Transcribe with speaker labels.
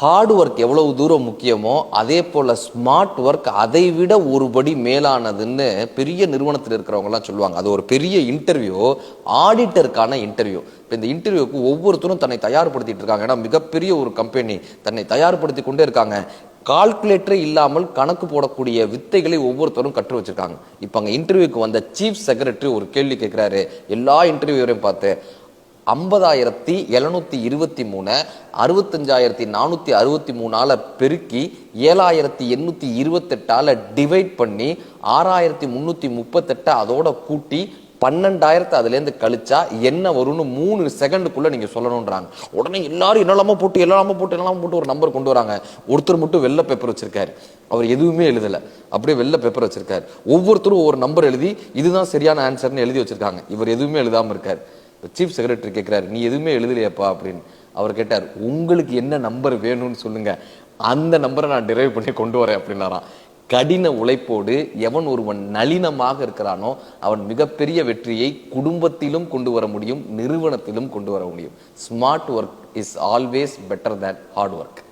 Speaker 1: Hard work எவ்வளவு தூரம் முக்கியமோ அதே போல் ஸ்மார்ட் ஒர்க் அதை விட ஒரு படி மேலானதுன்னு பெரிய நிறுவனத்தில் இருக்கிறவங்கலாம் சொல்லுவாங்க. அது ஒரு பெரிய இன்டர்வியூ ஆடிட்டருக்கான இன்டர்வியூ இப்போ இந்த இன்டர்வியூக்கு ஒவ்வொருத்தரும் தன்னை தயார்படுத்திட்டு இருக்காங்க. ஏன்னா மிகப்பெரிய ஒரு கம்பெனி தன்னை தயார்படுத்தி கொண்டே இருக்காங்க. கால்குலேட்டரே இல்லாமல் கணக்கு போடக்கூடிய வித்தைகளை ஒவ்வொருத்தரும் கற்று வச்சிருக்காங்க. இப்போ அங்கே இன்டர்வியூக்கு வந்த சீஃப் செக்ரட்டரி ஒரு கேள்வி கேட்குறாரு எல்லா இன்டர்வியூரையும் பார்த்து ஐம்பதாயிரத்தி எழுநூத்தி இருபத்தி மூணு அறுபத்தஞ்சாயிரத்தி நானூற்றி அறுபத்தி மூணால பெருக்கி ஏழாயிரத்தி எண்ணூற்றி இருபத்தெட்டால டிவைட் பண்ணி ஆறாயிரத்தி முந்நூற்றி முப்பத்தெட்டை அதோட கூட்டி பன்னெண்டாயிரத்தை அதுலேருந்து கழிச்சா என்ன வரும்னு மூணு செகண்டுக்குள்ளே நீங்கள் சொல்லணுன்றாங்க உடனே எல்லாரும் என்னெல்லாமோ போட்டு எல்லாமே போட்டு எல்லாமே போட்டு ஒரு நம்பர் கொண்டு வராங்க. ஒருத்தர் மட்டும் வெள்ளை பேப்பர் வச்சுருக்காரு. அவர் எதுவுமே எழுதலை. அப்படியே வெள்ளை பேப்பர் வச்சுருக்காரு. ஒவ்வொருத்தரும் ஒரு நம்பர் எழுதி இதுதான் சரியான ஆன்சர்னு எழுதி வச்சுருக்காங்க. இவர் எதுவுமே எழுதாமல் இருக்கார். சீஃப் செக்ரட்டரி கேட்குறாரு நீ எதுவுமே எழுதலையாப்பா? அப்படின்னு. அவர் கேட்டார் உங்களுக்கு என்ன நம்பர் வேணும்னு சொல்லுங்கள் அந்த நம்பரை நான் டிரைவ் பண்ணி கொண்டு வரேன் அப்படின்னாராம். கடின உழைப்போடு எவன் ஒருவன் நளினமாக இருக்கிறானோ அவன் மிகப்பெரிய வெற்றியை குடும்பத்திலும் கொண்டு வர முடியும் நிறுவனத்திலும் கொண்டு வர முடியும். Smart work is always better than hard work